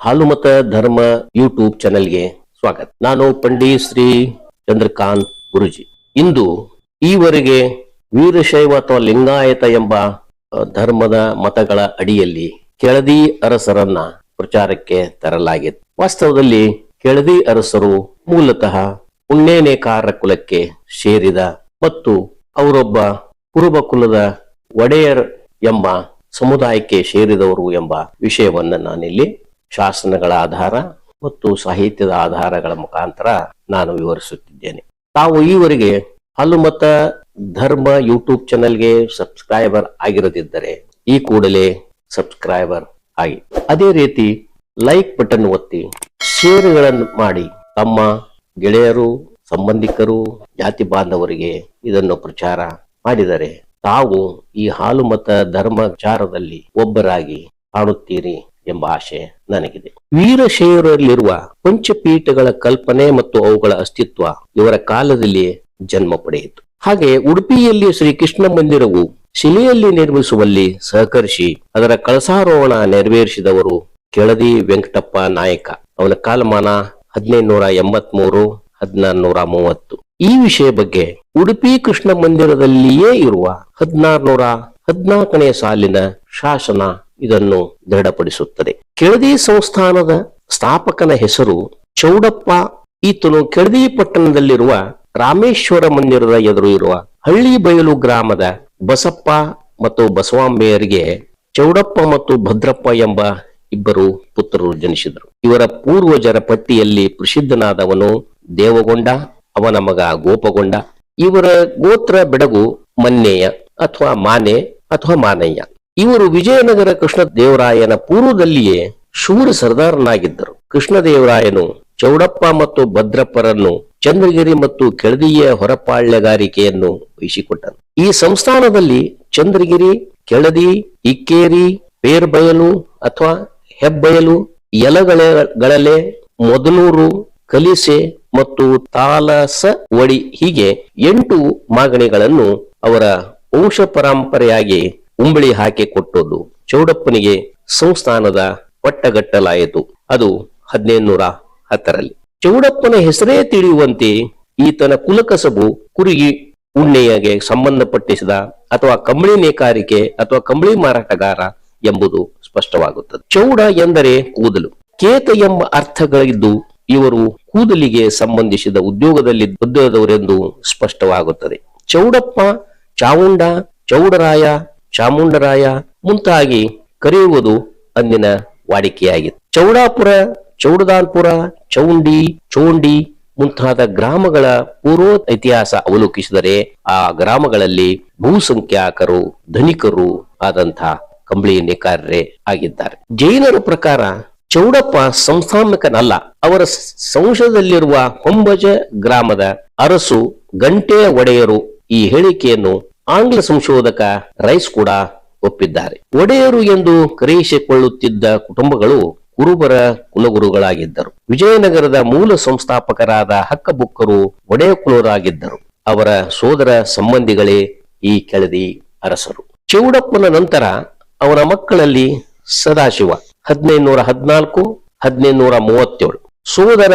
ಹಾಲುಮತ ಧರ್ಮ ಯೂಟ್ಯೂಬ್ ಚಾನೆಲ್ಗೆ ಸ್ವಾಗತ. ನಾನು ಪಂಡಿತ್ ಶ್ರೀ ಚಂದ್ರಕಾಂತ್ ಗುರುಜಿ. ಇಂದು ಈವರೆಗೆ ವೀರಶೈವ ಅಥವಾ ಲಿಂಗಾಯತ ಎಂಬ ಧರ್ಮದ ಮತಗಳ ಅಡಿಯಲ್ಲಿ ಕೆಳದಿ ಅರಸರನ್ನ ಪ್ರಚಾರಕ್ಕೆ ತರಲಾಗಿತ್ತು. ವಾಸ್ತವದಲ್ಲಿ ಕೆಳದಿ ಅರಸರು ಮೂಲತಃ ಪುಣ್ಯನೇಕಾರ ಕುಲಕ್ಕೆ ಸೇರಿದ ಮತ್ತು ಅವರೊಬ್ಬ ಕುರುಬ ಕುಲದ ಒಡೆಯರ್ ಎಂಬ ಸಮುದಾಯಕ್ಕೆ ಸೇರಿದವರು ಎಂಬ ವಿಷಯವನ್ನ ನಾನಿಲ್ಲಿ ಶಾಸನಗಳ ಆಧಾರ ಮತ್ತು ಸಾಹಿತ್ಯದ ಆಧಾರಗಳ ಮುಖಾಂತರ ನಾನು ವಿವರಿಸುತ್ತಿದ್ದೇನೆ. ತಾವು ಈವರೆಗೆ ಹಲುಮತ ಧರ್ಮ ಯೂಟ್ಯೂಬ್ ಚಾನೆಲ್ಗೆ ಸಬ್ಸ್ಕ್ರೈಬರ್ ಆಗಿರದಿದ್ದರೆ ಈ ಕೂಡಲೇ ಸಬ್ಸ್ಕ್ರೈಬರ್ ಆಗಿ. ಅದೇ ರೀತಿ ಲೈಕ್ ಬಟನ್ ಒತ್ತಿ ಶೇರ್ಗಳನ್ನು ಮಾಡಿ. ತಮ್ಮ ಗೆಳೆಯರು, ಸಂಬಂಧಿಕರು, ಜಾತಿ ಬಾಂಧವರಿಗೆ ಇದನ್ನು ಪ್ರಚಾರ ಮಾಡಿದರೆ ತಾವು ಈ ಹಾಲು ಮತ ಧರ್ಮ ವಿಚಾರದಲ್ಲಿ ಒಬ್ಬರಾಗಿ ಕಾಣುತ್ತೀರಿ ಎಂಬ ಆಶೆ ನನಗಿದೆ. ವೀರಶೈವರಲ್ಲಿರುವ ಪಂಚಪೀಠಗಳ ಕಲ್ಪನೆ ಮತ್ತು ಅವುಗಳ ಅಸ್ತಿತ್ವ ಇವರ ಕಾಲದಲ್ಲಿ ಜನ್ಮ ಪಡೆಯಿತು. ಹಾಗೆ ಉಡುಪಿಯಲ್ಲಿ ಶ್ರೀ ಕೃಷ್ಣ ಮಂದಿರವು ಶಿಲೆಯಲ್ಲಿ ನಿರ್ಮಿಸುವಲ್ಲಿ ಸಹಕರಿಸಿ ಅದರ ಕಳಸಾರೋಹಣ ನೆರವೇರಿಸಿದವರು ಕೆಳದಿ ವೆಂಕಟಪ್ಪ ನಾಯಕ. ಅವನ ಕಾಲಮಾನ ಹದಿನೈದುನೂರ ಎಂಬತ್ ಮೂರು ಹದಿನಾರುನೂರ ಮೂವತ್ತು. ಈ ವಿಷಯ ಬಗ್ಗೆ ಉಡುಪಿ ಕೃಷ್ಣ ಮಂದಿರದಲ್ಲಿಯೇ ಇರುವ ಹದಿನಾರುನೂರ ಹದಿನಾಲ್ಕನೇ ಸಾಲಿನ ಶಾಸನ ಇದನ್ನು ದೃಢಪಡಿಸುತ್ತದೆ. ಕೆಳದಿ ಸಂಸ್ಥಾನದ ಸ್ಥಾಪಕನ ಹೆಸರು ಚೌಡಪ್ಪ. ಈತನು ಕೆಳದಿ ಪಟ್ಟಣದಲ್ಲಿರುವ ರಾಮೇಶ್ವರ ಮಂದಿರದ ಎದುರು ಇರುವ ಹಳ್ಳಿ ಬಯಲು ಗ್ರಾಮದ ಬಸಪ್ಪ ಮತ್ತು ಬಸವಾಂಬೆಯರಿಗೆ ಚೌಡಪ್ಪ ಮತ್ತು ಭದ್ರಪ್ಪ ಎಂಬ ಇಬ್ಬರು ಪುತ್ರರು ಜನಿಸಿದರು. ಇವರ ಪೂರ್ವಜರ ಪಟ್ಟಿಯಲ್ಲಿ ಪ್ರಸಿದ್ಧನಾದವನು ದೇವಗೊಂಡ, ಅವನ ಮಗ ಗೋಪಗೊಂಡ. ಇವರ ಗೋತ್ರ ಬೆಡಗು ಮನ್ನೆಯ ಅಥವಾ ಮಾನೆ. ಅಥವಾ ಮಾನಯ್ಯ. ಇವರು ವಿಜಯನಗರ ಕೃಷ್ಣದೇವರಾಯನ ಪೂರ್ವದಲ್ಲಿಯೇ ಶೂರ ಸರ್ದಾರನಾಗಿದ್ದರು. ಕೃಷ್ಣದೇವರಾಯನು ಚೌಡಪ್ಪ ಮತ್ತು ಭದ್ರಪ್ಪರನ್ನು ಚಂದ್ರಗಿರಿ ಮತ್ತು ಕೆಳದಿಯ ಹೊರಪಾಳ್ಯಗಾರಿಕೆಯನ್ನು ವಹಿಸಿಕೊಟ್ಟನು. ಈ ಸಂಸ್ಥಾನದಲ್ಲಿ ಚಂದ್ರಗಿರಿ, ಕೆಳದಿ, ಇಕ್ಕೇರಿ ಪೇರ್ಬಯಲು ಅಥವಾ ಹೆಬ್ಬಯಲು ಯಲಗಳಲೆ ಮೊದಲೂರು, ಕಲಿಸೆ ಮತ್ತು ತಾಲಸ ಒಡಿ ಹೀಗೆ ಎಂಟು ಮಾಗಣಿಗಳನ್ನು ಅವರ ವಂಶ ಪರಂಪರೆಯಾಗಿ ಉಂಬಳಿ ಹಾಕಿ ಕೊಟ್ಟದ್ದು ಚೌಡಪ್ಪನಿಗೆ ಸಂಸ್ಥಾನದ ಪಟ್ಟಗಟ್ಟಲಾಯಿತು. ಅದು ಹದಿನೈದುನೂರ ಹತ್ತರಲ್ಲಿ. ಚೌಡಪ್ಪನ ಹೆಸರೇ ತಿಳಿಯುವಂತೆ ಈತನ ಕುಲಕಸಬು ಕುರುಗಿ ಉಣ್ಣೆಯಗೆ ಸಂಬಂಧಪಟ್ಟಿಸಿದ ಅಥವಾ ಕಂಬಳಿ ನೇಕಾರಿಕೆ ಅಥವಾ ಕಂಬಳಿ ಮಾರಾಟಗಾರ ಎಂಬುದು ಸ್ಪಷ್ಟವಾಗುತ್ತದೆ. ಚೌಡ ಎಂದರೆ ಕೂದಲು. ಕೇತ ಎಂಬ ಅರ್ಥಗಳಿದ್ದು ಇವರು ಕೂದಲಿಗೆ ಸಂಬಂಧಿಸಿದ ಉದ್ಯೋಗದಲ್ಲಿ ಉದ್ಯೋಗದವರೆಂದು ಸ್ಪಷ್ಟವಾಗುತ್ತದೆ. ಚೌಡಪ್ಪ ಚಾವುಂಡ ಚೌಡರಾಯ, ಚಾಮುಂಡರಾಯ ಮುಂತಾಗಿ ಕರೆಯುವುದು ಅಂದಿನ ವಾಡಿಕೆಯಾಗಿತ್ತು. ಚೌಡಾಪುರ, ಚೌಡದಾನ್ಪುರ, ಚೌಂಡಿ, ಚೋಂಡಿ ಮುಂತಾದ ಗ್ರಾಮಗಳ ಪೂರ್ವ ಇತಿಹಾಸ ಅವಲೋಕಿಸಿದರೆ ಆ ಗ್ರಾಮಗಳಲ್ಲಿ ಬಹುಸಂಖ್ಯಾಕರು, ಧನಿಕರು ಆದಂತಹ ಕಂಬಳಿ ನೇಕಾರರೇ ಆಗಿದ್ದಾರೆ. ಜೈನರ ಪ್ರಕಾರ ಚೌಡಪ್ಪ ಸಂಸ್ಥಾಪಕನಲ್ಲ ಅವರ ಸಂಶದಲ್ಲಿರುವ ಹೊಂಬಜ ಗ್ರಾಮದ ಅರಸು ಗಂಟೆಯ ಒಡೆಯರು ಈ ಹೇಳಿಕೆಯನ್ನು ಆಂಗ್ಲ ಸಂಶೋಧಕ ರೈಸ್ ಕೂಡ ಒಪ್ಪಿದ್ದಾರೆ. ಒಡೆಯರು ಎಂದು ಕರೆಯಿಸಿಕೊಳ್ಳುತ್ತಿದ್ದ ಕುಟುಂಬಗಳು ಕುರುಬರ ಕುಲಗುರುಗಳಾಗಿದ್ದರು. ವಿಜಯನಗರದ ಮೂಲ ಸಂಸ್ಥಾಪಕರಾದ ಹಕ್ಕಬುಕ್ಕರು ಒಡೆಯ ಕುಲರಾಗಿದ್ದರು ಅವರ ಸೋದರ ಸಂಬಂಧಿಗಳೇ ಈ ಕೆಳದಿ ಅರಸರು. ಚೌಡಪ್ಪನ ನಂತರ ಅವರ ಮಕ್ಕಳಲ್ಲಿ ಸದಾಶಿವ ಹದಿನೈದುನೂರ ಹದಿನಾಲ್ಕು ಹದಿನೈದುನೂರ ಮೂವತ್ತೇಳು ಸೋದರ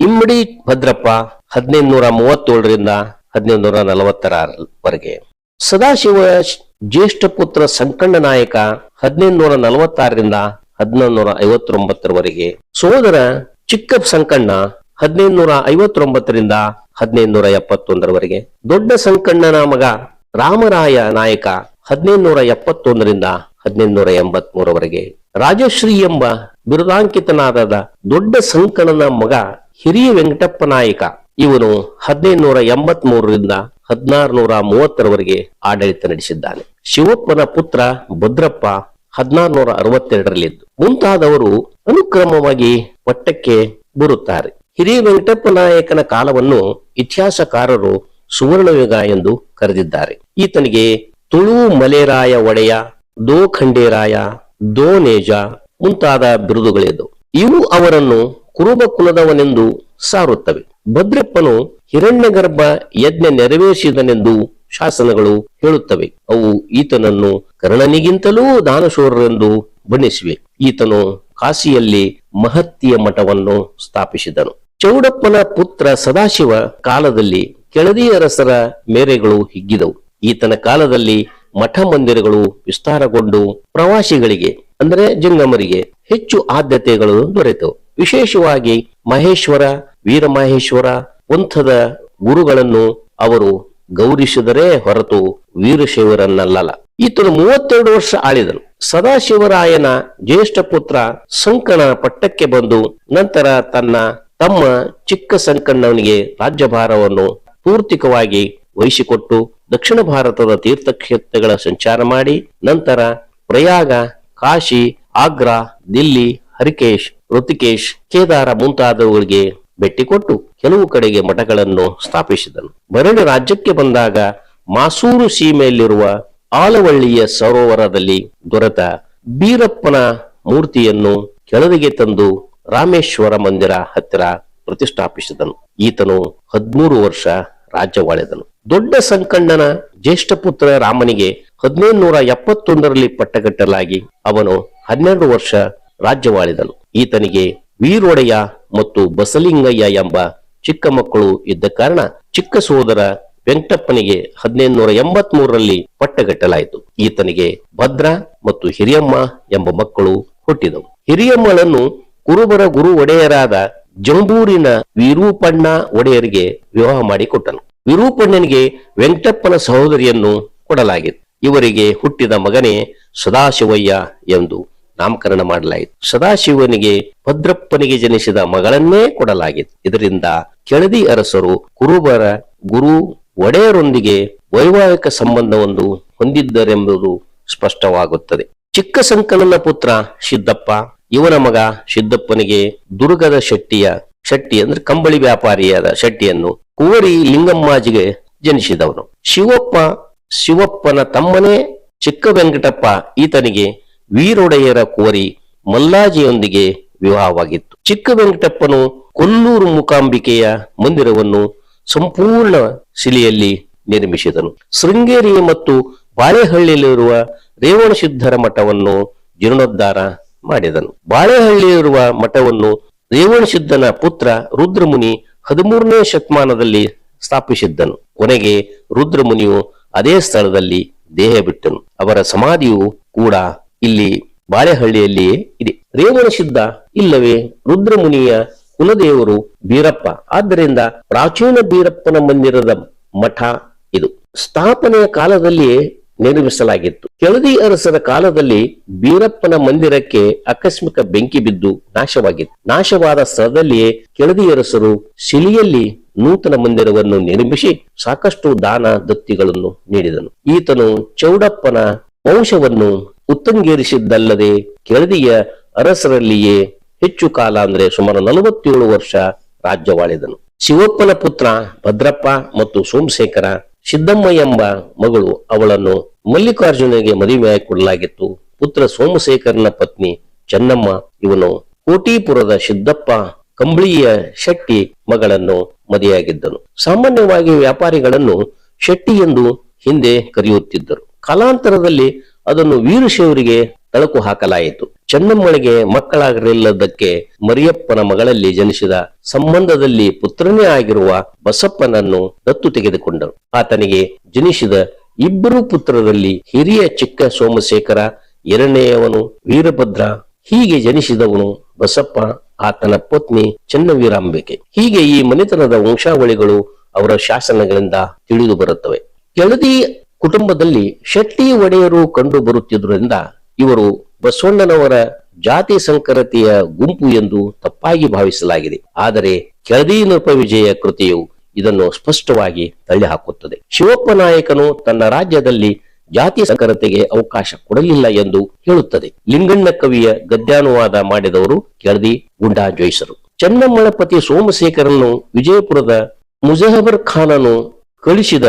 ಇಮ್ಮಡಿ ಭದ್ರಪ್ಪ ಹದಿನೈದುನೂರ ಮೂವತ್ತೇಳರಿಂದ ಹದಿನೈದುನೂರ ನಲವತ್ತರವರೆಗೆ ಸದಾಶಿವ ಜ್ಯೇಷ್ಠ ಪುತ್ರ ಸಂಕಣ್ಣ ನಾಯಕ ಹದಿನೈದುನೂರ ನಲವತ್ತಾರರಿಂದ ಹದಿನೈದುನೂರ ಐವತ್ತೊಂಬತ್ತರವರೆಗೆ. ಸೋದರ ಚಿಕ್ಕ ಸಂಕಣ್ಣ ಹದಿನೈದುನೂರ ಐವತ್ತೊಂಬತ್ತರಿಂದ ಹದಿನೈದುನೂರ ಎಪ್ಪತ್ತೊಂದರವರೆಗೆ. ದೊಡ್ಡ ಸಂಕಣ್ಣನ ಮಗ ರಾಮರಾಯ ನಾಯಕ ಹದಿನೈದುನೂರ ಎಪ್ಪತ್ತೊಂದರಿಂದ ಹದಿನೈದುನೂರ ಎಂಬತ್ ಮೂರವರೆಗೆ ರಾಜಶ್ರೀ ಎಂಬ ಬಿರುದಾಂಕಿತನಾದ ದೊಡ್ಡ ಸಂಕಣ್ಣನ ಮಗ ಹಿರಿಯ ವೆಂಕಟಪ್ಪ ನಾಯಕ. ಇವನು ಹದಿನೈದುನೂರ ಎಂಬತ್ ಮೂರರಿಂದ ಹದಿನಾರುನೂರ ಮೂವತ್ತರವರೆಗೆ ಆಡಳಿತ ನಡೆಸಿದ್ದಾನೆ. ಶಿವಪ್ಪನ ಪುತ್ರ ಭದ್ರಪ್ಪ ಹದಿನಾರುನೂರ ಅರವತ್ತೆರಡರಲ್ಲಿದ್ದು ಮುಂತಾದವರು ಅನುಕ್ರಮವಾಗಿ ಪಟ್ಟಕ್ಕೆ ಬರುತ್ತಾರೆ. ಹಿರಿಯ ವೆಂಕಟಪ್ಪ ನಾಯಕನ ಕಾಲವನ್ನು ಇತಿಹಾಸಕಾರರು ಸುವರ್ಣಯುಗ ಎಂದು ಕರೆದಿದ್ದಾರೆ. ಈತನಿಗೆ ತುಳು ಮಲೇರಾಯ ಒಡೆಯ, ದೋ ಖಂಡೇರಾಯ, ದೋ ನೇಜ ಮುಂತಾದ ಬಿರುದುಗಳಿದ್ದವು. ಇವು ಅವರನ್ನು ಕುರುಬ ಕುಲದವನೆಂದು ಸಾರುತ್ತವೆ. ಭದ್ರಪ್ಪನು ಹಿರಣ್ಯಗರ್ಭ ಯಜ್ಞ ನೆರವೇರಿಸಿದನೆಂದು ಶಾಸನಗಳು ಹೇಳುತ್ತವೆ. ಅವು ಈತನನ್ನು ಕರ್ಣನಿಗಿಂತಲೂ ದಾನಶೂರರೆಂದು ಬಣ್ಣಿಸಿವೆ. ಈತನು ಕಾಶಿಯಲ್ಲಿ ಮಹತ್ತಿಯ ಮಠವನ್ನು ಸ್ಥಾಪಿಸಿದನು. ಚೌಡಪ್ಪನ ಪುತ್ರ ಸದಾಶಿವ ಕಾಲದಲ್ಲಿ ಕೆಳದಿ ಅರಸರ ಮೇರೆಗಳು ಹಿಗ್ಗಿದವು. ಈತನ ಕಾಲದಲ್ಲಿ ಮಠ ಮಂದಿರಗಳು ವಿಸ್ತಾರಗೊಂಡು ಪ್ರವಾಸಿಗಳಿಗೆ, ಅಂದರೆ ಜಂಗಮರಿಗೆ ಹೆಚ್ಚು ಆದ್ಯತೆಗಳು ದೊರೆತವು ವಿಶೇಷವಾಗಿ ಮಹೇಶ್ವರ ವೀರಮಹೇಶ್ವರ ಪಂಥದ ಗುರುಗಳನ್ನು ಅವರು ಗೌರಿಸಿದರೆ ಹೊರತು ವೀರಶೈವರನ್ನಲ್ಲ ಈತನು ಮೂವತ್ತೆರಡು ವರ್ಷ ಆಳಿದನು. ಸದಾಶಿವರಾಯನ ಜ್ಯೇಷ್ಠ ಪುತ್ರ ಸಂಕಣ ಪಟ್ಟಕ್ಕೆ ಬಂದು ನಂತರ ತನ್ನ ತಮ್ಮ ಚಿಕ್ಕ ಸಂಕಣ್ಣವನಿಗೆ ರಾಜ್ಯಭಾರವನ್ನು ಪೂರ್ತಿಕವಾಗಿ ವಹಿಸಿಕೊಟ್ಟು ದಕ್ಷಿಣ ಭಾರತದ ತೀರ್ಥಕ್ಷೇತ್ರಗಳ ಸಂಚಾರ ಮಾಡಿ, ನಂತರ ಪ್ರಯಾಗ, ಕಾಶಿ, ಆಗ್ರಾ, ದಿಲ್ಲಿ, ಹರಿಕೇಶ್, ಋತಿಕೇಶ್, ಕೇದಾರ ಮುಂತಾದವುಗಳಿಗೆ ಭೇಟಿ ಕೆಲವು ಕಡೆಗೆ ಮಠಗಳನ್ನು ಸ್ಥಾಪಿಸಿದನು. ಮರಳಿ ರಾಜ್ಯಕ್ಕೆ ಬಂದಾಗ ಮಾಸೂರು ಸೀಮೆಯಲ್ಲಿರುವ ಆಲವಳ್ಳಿಯ ಸರೋವರದಲ್ಲಿ ದೊರೆತ ಬೀರಪ್ಪನ ಮೂರ್ತಿಯನ್ನು ಕೆಳದಿಗೆ ತಂದು ರಾಮೇಶ್ವರ ಮಂದಿರ ಹತ್ತಿರ ಪ್ರತಿಷ್ಠಾಪಿಸಿದನು. ಈತನು ಹದಿಮೂರು ವರ್ಷ ರಾಜ್ಯವಾಳಿದನು. ದೊಡ್ಡ ಸಂಕಣ್ಣನ ಜ್ಯೇಷ್ಠ ಪುತ್ರ ರಾಮನಿಗೆ ಹದಿನೈದುನೂರ ಎಪ್ಪತ್ತೊಂದರಲ್ಲಿ ಪಟ್ಟಗಟ್ಟಲಾಗಿ ಅವನು ಹನ್ನೆರಡು ವರ್ಷ ರಾಜ್ಯವಾಳಿದನು. ಈತನಿಗೆ ವೀರೊಡೆಯ ಮತ್ತು ಬಸಲಿಂಗಯ್ಯ ಎಂಬ ಚಿಕ್ಕ ಮಕ್ಕಳು ಇದ್ದ ಕಾರಣ ಚಿಕ್ಕ ಸೋದರ ವೆಂಕಟಪ್ಪನಿಗೆ ಹದಿನೈದುನೂರ ಎಂಬತ್ ಮೂರರಲ್ಲಿ ಪಟ್ಟಗಟ್ಟಲಾಯಿತು. ಈತನಿಗೆ ಭದ್ರ ಮತ್ತು ಹಿರಿಯಮ್ಮ ಎಂಬ ಮಕ್ಕಳು ಹುಟ್ಟಿದವು. ಹಿರಿಯಮ್ಮಳನ್ನು ಕುರುಬರ ಗುರು ಒಡೆಯರಾದ ಜಂಬೂರಿನ ವಿರೂಪಣ್ಣ ಒಡೆಯರಿಗೆ ವಿವಾಹ ಮಾಡಿಕೊಟ್ಟನು ವಿರೂಪಣ್ಣನಿಗೆ ವೆಂಕಟಪ್ಪನ ಸಹೋದರಿಯನ್ನು ಕೊಡಲಾಗಿತ್ತು. ಇವರಿಗೆ ಹುಟ್ಟಿದ ಮಗನೇ ಸದಾಶಿವಯ್ಯ ಎಂದು ನಾಮಕರಣ ಮಾಡಲಾಯಿತು. ಸದಾಶಿವನಿಗೆ ಭದ್ರಪ್ಪನಿಗೆ ಜನಿಸಿದ ಮಗಳನ್ನೇ ಕೊಡಲಾಗಿತ್ತು. ಇದರಿಂದ ಕೆಳದಿ ಅರಸರು ಕುರುಬರ ಗುರು ಒಡೆಯರೊಂದಿಗೆ ವೈವಾಹಿಕ ಸಂಬಂಧವನ್ನು ಹೊಂದಿದ್ದರೆಂಬುದು ಸ್ಪಷ್ಟವಾಗುತ್ತದೆ. ಚಿಕ್ಕ ಸಂಕಲನ ಪುತ್ರ ಸಿದ್ದಪ್ಪ, ಇವನ ಮಗ ಸಿದ್ದಪ್ಪನಿಗೆ ದುರ್ಗದ ಶೆಟ್ಟಿಯ ಶೆಟ್ಟಿ ಅಂದ್ರೆ ಕಂಬಳಿ ವ್ಯಾಪಾರಿಯಾದ ಶೆಟ್ಟಿಯನ್ನು ಕುವರಿ ಲಿಂಗಮ್ಮಾಜಿಗೆ ಜನಿಸಿದವನು. ಶಿವಪ್ಪ, ಶಿವಪ್ಪನ ತಮ್ಮನೇ ಚಿಕ್ಕ ವೆಂಕಟಪ್ಪ ಈತನಿಗೆ ವೀರೊಡೆಯರ ಕೋರಿ ಮಲ್ಲಾಜಿಯೊಂದಿಗೆ ವಿವಾಹವಾಗಿತ್ತು. ಚಿಕ್ಕ ವೆಂಕಟಪ್ಪನು ಕೊಲ್ಲೂರು ಮೂಕಾಂಬಿಕೆಯ ಮಂದಿರವನ್ನು ಸಂಪೂರ್ಣ ಶಿಲೆಯಲ್ಲಿ ನಿರ್ಮಿಸಿದನು. ಶೃಂಗೇರಿ ಮತ್ತು ಬಾಳೆಹಳ್ಳಿಯಲ್ಲಿರುವ ರೇವಣಸಿದ್ಧರ ಮಠವನ್ನು ಜೀರ್ಣೋದ್ಧಾರ ಮಾಡಿದನು. ಬಾಳೆಹಳ್ಳಿಯಲ್ಲಿರುವ ಮಠವನ್ನು ರೇವಣಸಿದ್ಧನ ಪುತ್ರ ರುದ್ರಮುನಿ ಹದಿಮೂರನೇ ಶತಮಾನದಲ್ಲಿ ಸ್ಥಾಪಿಸಿದ್ದನು. ಕೊನೆಗೆ ರುದ್ರಮುನಿಯು ಅದೇ ಸ್ಥಳದಲ್ಲಿ ದೇಹ ಬಿಟ್ಟನು. ಅವರ ಸಮಾಧಿಯು ಕೂಡ ಇಲ್ಲಿ ಬಾಳೆಹಳ್ಳಿಯಲ್ಲಿಯೇ ಇದೆ. ರೇವಣಸಿದ್ಧ ಇಲ್ಲವೇ? ರುದ್ರಮುನಿಯ ಕುಲದೇವರು ಬೀರಪ್ಪ. ಆದ್ದರಿಂದ ಪ್ರಾಚೀನ ಬೀರಪ್ಪನ ಮಂದಿರದ ಮಠ ಇದು. ಸ್ಥಾಪನೆಯ ಕಾಲದಲ್ಲಿಯೇ ನಿರ್ಮಿಸಲಾಗಿತ್ತು. ಕೆಳದಿ ಅರಸರ ಕಾಲದಲ್ಲಿ ಬೀರಪ್ಪನ ಮಂದಿರಕ್ಕೆ ಆಕಸ್ಮಿಕ ಬೆಂಕಿ ಬಿದ್ದು ನಾಶವಾಗಿತ್ತು. ನಾಶವಾದ ಸ್ಥಳದಲ್ಲಿಯೇ ಕೆಳದಿ ಅರಸರು ಸಿಲಿಯಲ್ಲಿ ನೂತನ ಮಂದಿರವನ್ನು ನಿರ್ಮಿಸಿ ಸಾಕಷ್ಟು ದಾನ ದತ್ತಿಗಳನ್ನು ನೀಡಿದನು. ಈತನು ಚೌಡಪ್ಪನ ವಂಶವನ್ನು ಉತ್ತಂಗೇರಿಸಿದ್ದಲ್ಲದೆ ಕೆಳದಿಯ ಅರಸರಲ್ಲಿಯೇ ಹೆಚ್ಚು ಕಾಲ ಅಂದ್ರೆ ಸುಮಾರು ನಲವತ್ತೇಳು ವರ್ಷ ರಾಜ್ಯವಾಳಿದನು. ಶಿವಪ್ಪನ ಪುತ್ರ ಭದ್ರಪ್ಪ ಮತ್ತು ಸೋಮಶೇಖರ ಸಿದ್ದಮ್ಮ ಎಂಬ ಮಗಳು ಅವಳನ್ನು ಮಲ್ಲಿಕಾರ್ಜುನಿಗೆ ಮದುವೆಯಾಗಿ ಕೊಡಲಾಗಿತ್ತು. ಪುತ್ರ ಸೋಮಶೇಖರನ ಪತ್ನಿ ಚೆನ್ನಮ್ಮ ಇವನು ಕೋಟಿಪುರದ ಸಿದ್ದಪ್ಪ ಕಂಬಳಿಯ ಶೆಟ್ಟಿ ಮಗಳನ್ನು ಮದುವೆಯಾಗಿದ್ದನು. ಸಾಮಾನ್ಯವಾಗಿ ವ್ಯಾಪಾರಿಗಳನ್ನು ಶೆಟ್ಟಿ ಎಂದು ಹಿಂದೆ ಕರೆಯುತ್ತಿದ್ದರು. ಕಾಲಾಂತರದಲ್ಲಿ ಅದನ್ನು ವೀರಶೈವರಿಗೆ ತಳಕು ಹಾಕಲಾಯಿತು. ಚೆನ್ನಮ್ಮಳಿಗೆ ಮಕ್ಕಳಾಗಿರಲಿಲ್ಲದಕ್ಕೆ ಮರಿಯಪ್ಪನ ಮಗಳಲ್ಲಿ ಜನಿಸಿದ ಸಂಬಂಧದಲ್ಲಿ ಪುತ್ರನೇ ಆಗಿರುವ ಬಸಪ್ಪನನ್ನು ದತ್ತು ತೆಗೆದುಕೊಂಡರು. ಆತನಿಗೆ ಜನಿಸಿದ ಇಬ್ಬರು ಪುತ್ರರಲ್ಲಿ ಹಿರಿಯ ಚಿಕ್ಕ ಸೋಮಶೇಖರ, ಎರಡನೆಯವನು ವೀರಭದ್ರ, ಹೀಗೆ ಜನಿಸಿದವನು ಬಸಪ್ಪ, ಆತನ ಪತ್ನಿ ಚೆನ್ನವೀರಾಂಬಿಕೆ. ಹೀಗೆ ಈ ಮನೆತನದ ವಂಶಾವಳಿಗಳು ಅವರ ಶಾಸನಗಳಿಂದ ತಿಳಿದು ಬರುತ್ತವೆ. ಕೆಳದಿ ಕುಟುಂಬದಲ್ಲಿ ಶೆಟ್ಟಿ ಒಡೆಯರು ಕಂಡು ಬರುತ್ತಿದ್ದರಿಂದ ಇವರು ಬಸವಣ್ಣನವರ ಜಾತಿ ಸಂಕರತೆಯ ಗುಂಪು ಎಂದು ತಪ್ಪಾಗಿ ಭಾವಿಸಲಾಗಿದೆ. ಆದರೆ ಕೆಳದಿ ನೃಪವಿಜಯ ಕೃತಿಯು ಇದನ್ನು ಸ್ಪಷ್ಟವಾಗಿ ತಳ್ಳಿಹಾಕುತ್ತದೆ. ಶಿವಪ್ಪ ನಾಯಕನು ತನ್ನ ರಾಜ್ಯದಲ್ಲಿ ಜಾತಿ ಸಂಕರತೆಗೆ ಅವಕಾಶ ಕೊಡಲಿಲ್ಲ ಎಂದು ಹೇಳುತ್ತದೆ. ಲಿಂಗಣ್ಣ ಕವಿಯ ಗದ್ಯಾನುವಾದ ಮಾಡಿದವರು ಕೆಳದಿ ಗುಂಡಾ ಜೋಯಿಸರು. ಚನ್ನಮ್ಮಳಪತಿ ಸೋಮಶೇಖರನು ವಿಜಯಪುರದ ಮುಜಹಬರ್ ಖಾನನು ಕಳಿಸಿದ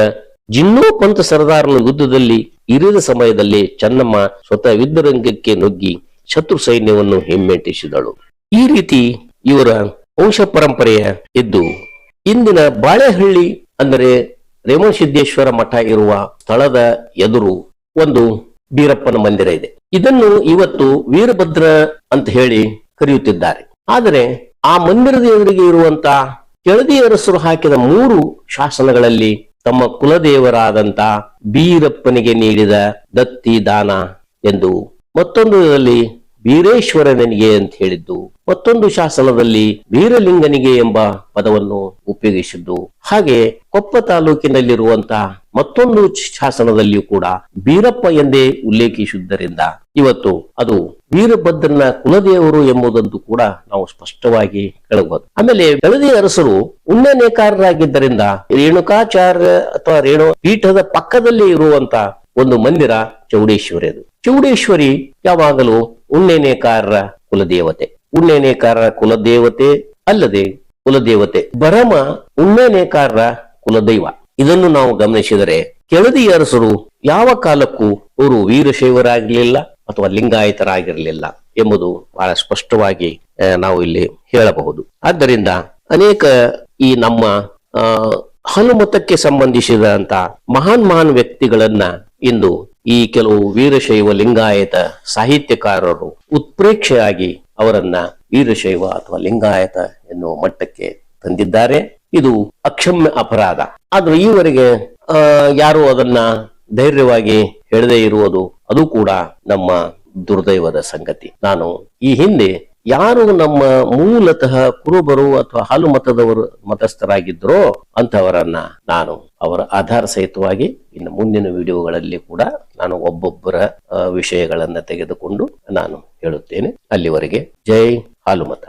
ಜಿನ್ನೋ ಪಂತ ಸರದಾರನ ಯುದ್ಧದಲ್ಲಿ ಇರಿದ ಸಮಯದಲ್ಲಿ ಚೆನ್ನಮ್ಮ ಸ್ವತಃ ಯುದ್ಧರಂಗಕ್ಕೆ ನುಗ್ಗಿ ಶತ್ರು ಸೈನ್ಯವನ್ನು ಹಿಮ್ಮೆಟ್ಟಿಸಿದಳು. ಈ ರೀತಿ ಇವರ ವಂಶ ಪರಂಪರೆಯ ಇದ್ದು, ಇಂದಿನ ಬಾಳೆಹಳ್ಳಿ ಅಂದರೆ ರೇಮಸಿದ್ದೇಶ್ವರ ಮಠ ಇರುವ ಸ್ಥಳದ ಎದುರು ಒಂದು ಬೀರಪ್ಪನ ಮಂದಿರ ಇದೆ. ಇದನ್ನು ಇವತ್ತು ವೀರಭದ್ರ ಅಂತ ಹೇಳಿ ಕರೆಯುತ್ತಿದ್ದಾರೆ. ಆದರೆ ಆ ಮಂದಿರದ ಎದುರಿಗೆ ಇರುವಂತ ಕೆಳದಿ ಅರಸರು ಹಾಕಿದ ಮೂರು ಶಾಸನಗಳಲ್ಲಿ ತಮ್ಮ ಕುಲದೇವರಾದಂತ ಬೀರಪ್ಪನಿಗೆ ನೀಡಿದ ದತ್ತಿ ದಾನ ಎಂದು ಮತ್ತೊಂದು ವೀರೇಶ್ವರನಿಗೆ ಅಂತ ಹೇಳಿದ್ದು, ಮತ್ತೊಂದು ಶಾಸನದಲ್ಲಿ ವೀರಲಿಂಗನಿಗೆ ಎಂಬ ಪದವನ್ನು ಉಪಯೋಗಿಸಿದ್ದು. ಹಾಗೆ ಕೊಪ್ಪ ತಾಲೂಕಿನಲ್ಲಿರುವಂತಹ ಮತ್ತೊಂದು ಶಾಸನದಲ್ಲಿಯೂ ಕೂಡ ಬೀರಪ್ಪ ಎಂದೇ ಉಲ್ಲೇಖಿಸಿದ್ದರಿಂದ ಇವತ್ತು ಅದು ವೀರಭದ್ರನ ಕುಲದೇವರು ಎಂಬುದಂತೂ ಕೂಡ ನಾವು ಸ್ಪಷ್ಟವಾಗಿ ಹೇಳಬಹುದು ಆಮೇಲೆ ಬೆಳದಿ ಅರಸರು ಉಣ್ಣನೇಕಾರರಾಗಿದ್ದರಿಂದ ರೇಣುಕಾಚಾರ್ಯ ಅಥವಾ ರೇಣು ಪೀಠದ ಪಕ್ಕದಲ್ಲಿ ಇರುವಂತ ಒಂದು ಮಂದಿರ ಚೌಡೇಶ್ವರಿ ಅದು ಚೌಡೇಶ್ವರಿ ಯಾವಾಗಲೂ ಉಣ್ಣೆನೇಕಾರರ ಕುಲದೇವತೆ. ಉಣ್ಣೆನೇಕಾರರ ಕುಲದೇವತೆ ಅಲ್ಲದೆ ಕುಲದೇವತೆ. ಬರಮ ಉಣ್ಣೆನೇಕಾರರ ಕುಲದೈವ. ಇದನ್ನು ನಾವು ಗಮನಿಸಿದರೆ ಕೆಳದಿ ಅರಸರು ಯಾವ ಕಾಲಕ್ಕೂ ಅವರು ವೀರಶೈವರಾಗಿರಲಿಲ್ಲ ಅಥವಾ ಲಿಂಗಾಯತರಾಗಿರಲಿಲ್ಲ ಎಂಬುದು ಬಹಳ ಸ್ಪಷ್ಟವಾಗಿ ನಾವು ಇಲ್ಲಿ ಹೇಳಬಹುದು. ಆದ್ದರಿಂದ ಅನೇಕ ಈ ನಮ್ಮ ಹನುಮತಕ್ಕೆ ಸಂಬಂಧಿಸಿದಂತ ಮಹಾನ್ ಮಹಾನ್ ವ್ಯಕ್ತಿಗಳನ್ನ ಇಂದು ಈ ಕೆಲವು ವೀರಶೈವ ಲಿಂಗಾಯತ ಸಾಹಿತ್ಯಕಾರರು ಉತ್ಪ್ರೇಕ್ಷೆಯಾಗಿ ಅವರನ್ನ ವೀರಶೈವ ಅಥವಾ ಲಿಂಗಾಯತ ಎನ್ನುವ ಮಟ್ಟಕ್ಕೆ ತಂದಿದ್ದಾರೆ. ಇದು ಅಕ್ಷಮ್ಯ ಅಪರಾಧ. ಆದ್ರೆ ಈವರೆಗೆ ಯಾರು ಅದನ್ನ ಧೈರ್ಯವಾಗಿ ಹೇಳದೇ ಇರುವುದು, ಅದು ಕೂಡ ನಮ್ಮ ದುರ್ದೈವದ ಸಂಗತಿ. ನಾನು ಈ ಹಿಂದೆ ಯಾರು ನಮ್ಮ ಮೂಲತಃ ಕುರುಬರು ಅಥವಾ ಹಾಲು ಮತದವರು ಮತಸ್ಥರಾಗಿದ್ರೋ ಅಂತವರನ್ನ ನಾನು ಅವರ ಆಧಾರ ಸಹಿತವಾಗಿ ಇನ್ನು ಮುಂದಿನ ವಿಡಿಯೋಗಳಲ್ಲಿ ಕೂಡ ನಾನು ಒಬ್ಬೊಬ್ಬರ ವಿಷಯಗಳನ್ನ ತೆಗೆದುಕೊಂಡು ನಾನು ಹೇಳುತ್ತೇನೆ. ಅಲ್ಲಿವರೆಗೆ ಜೈ ಹಾಲುಮತ